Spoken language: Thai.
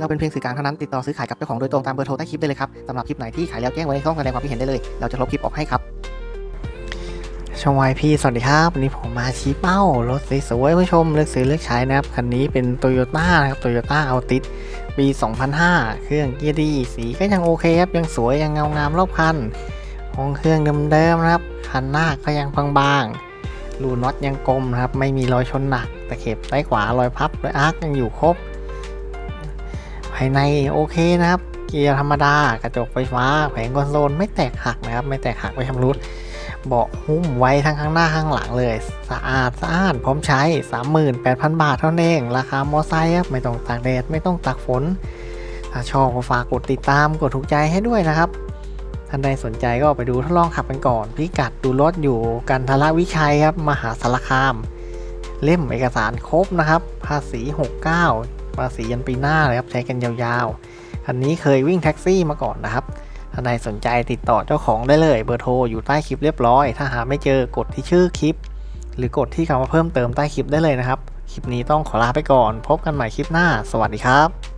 เราเป็นเพียงสื่อกลางเท่านั้นติดต่อซื้อขายกับเจ้าของโดยตรงตามเบอร์โทรใต้คลิปได้เลยครับสำหรับคลิปไหนที่ขายแล้วแจ้งไว้ในช่องแสดงความคิดเห็นได้เลย เราจะลบคลิปออกให้ครับชมวายพี่สวัสดีครับ วันนี้ผมมาชี้เป้ารถสวยๆผู้ชมเลือกซื้อเลือกใช้นะครับ คันนี้เป็น t o y ยต้านะครับ t o y ยต้าเอาติสปี 2005 เครื่องเกียร์ดีสีก็ยังโอเคครับ ยังสวยยังเงางามรอบคันห้องเครื่องเดิมๆนะครับ คันหน้าก็ยังบางๆรูน็อตยังกลมนะครับ ไม่มีรอยชนหนักตะเข็บซ้ายขวารอยพับรอยอาร์คยังอยู่ครบายในโอเคนะครับ เกียร์ธรรมดากระจกไฟฟ้า แผงคอนโซลไม่แตกหักนะครับ ไม่แตกหักไม่ชำรุดเบาะหุ้มไว้ทั้งข้างหน้าข้างหลังเลย สะอาดสะอานพร้อมใช้ 38,000 บาทเท่านั้นเอง ราคามอไซค์ครับไม่ต้องตากแดดไม่ต้องตากฝน ถ้าชอบก็ฝากกดติดตามกดถูกใจให้ด้วยนะครับท่านใดสนใจก็ไปดูทดลองขับกันก่อนพิกัดดูรถอยู่กันทละวิชัยครับมหาสารคาม เล่มเอกสารครบนะครับ ภาษี 69 ภาษียันปีหน้าเลยครับใช้กันยาวๆ คันนี้เคยวิ่งแท็กซี่มาก่อนนะครับท่านายสนใจติดต่อเจ้าของได้เลยเบอร์โทรอยู่ใต้คลิปเรียบร้อย ถ้าหาไม่เจอกดที่ชื่อคลิป หรือกดที่คำว่าเพิ่มเติมใต้คลิปได้เลยนะครับ คลิปนี้ต้องขอลาไปก่อน พบกันใหม่คลิปหน้า สวัสดีครับ